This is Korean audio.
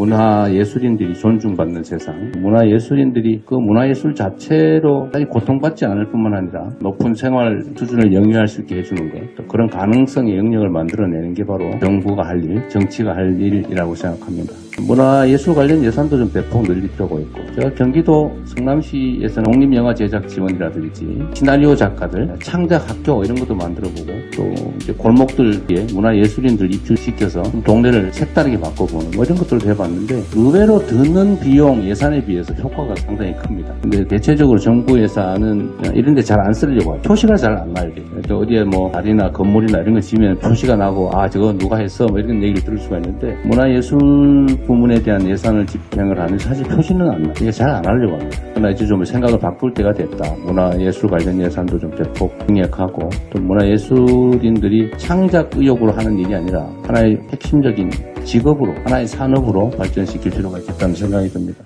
문화예술인들이 존중받는 세상, 문화예술인들이 그 문화예술 자체로 고통받지 않을 뿐만 아니라 높은 생활 수준을 영위할 수 있게 해주는 것, 또 그런 가능성의 영역을 만들어내는 게 바로 정부가 할 일, 정치가 할 일이라고 생각합니다. 문화예술 관련 예산도 좀 대폭 늘릴 필요가 있고 제가 경기도 성남시에서 독립영화 제작 지원이라든지 시나리오 작가들 창작 학교 이런 것도 만들어보고 또 이제 골목들에 문화예술인들 입출시켜서 좀 동네를 색다르게 바꿔보는 뭐 이런 것들도 해봤는데 의외로 드는 비용 예산에 비해서 효과가 상당히 큽니다. 근데 대체적으로 정부 예산은 이런 데 잘 안 쓰려고 해요. 표시가 잘 안 나요. 또 어디에 뭐 다리나 건물이나 이런 거 지면 표시가 나고 아 저거 누가 했어 뭐 이런 얘기를 들을 수가 있는데 문화예술 부문에 대한 예산을 집행을 하는 사실 표시는 안 나. 이게 잘 안 하려고 합니다. 그러나 이제 좀 생각을 바꿀 때가 됐다. 문화예술 관련 예산도 좀 대폭 증액하고 또 문화예술인들이 창작 의욕으로 하는 일이 아니라 하나의 핵심적인 직업으로 하나의 산업으로 발전시킬 필요가 있겠다는 생각이 듭니다.